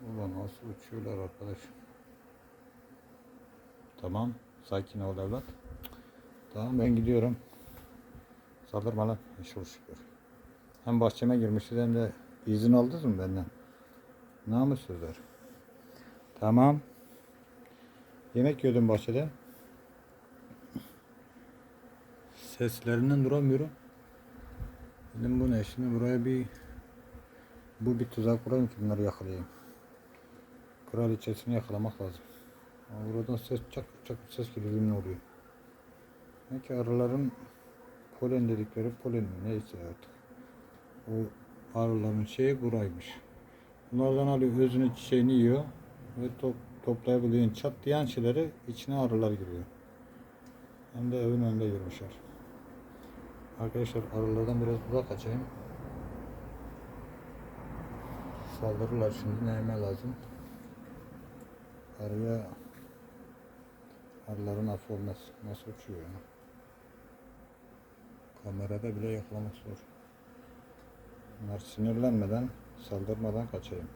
Nasıl uçuyorlar arkadaş. Tamam. Sakin ol evlat. Tamam ben gidiyorum. Saldırma lan. Şur şükür. Hem bahçeme girmişiz hem de izin aldınız mı benden? Namussuzlar. Tamam. Yemek yiyordum bahçede. Seslerinden duramıyorum. Dedim bu ne? Şimdi buraya bir bu bir tuzak kurayım ki bunları yakalayayım. Kraliçesini yakalamak lazım. Ama buradan ses çak çak ses geliyor ne oluyor? Belki arıların polen dedikleri polen mi neyse artık. O arıların şeyi buraymış. Bunlardan alıyor özünü çiçeğini yiyor ve top, toplayabiliyor. Çat diyen şeyleri içine arılar giriyor. Hem de evin önünde yürümüşler. Arkadaşlar arılardan biraz uzak kaçayım. Saldırırlar şimdi neyime lazım. Arıya arıların olmaz. Nasıl uçuyor ya? Kamerada bile yakalamak zor. Bunlar sinirlenmeden, saldırmadan kaçayım.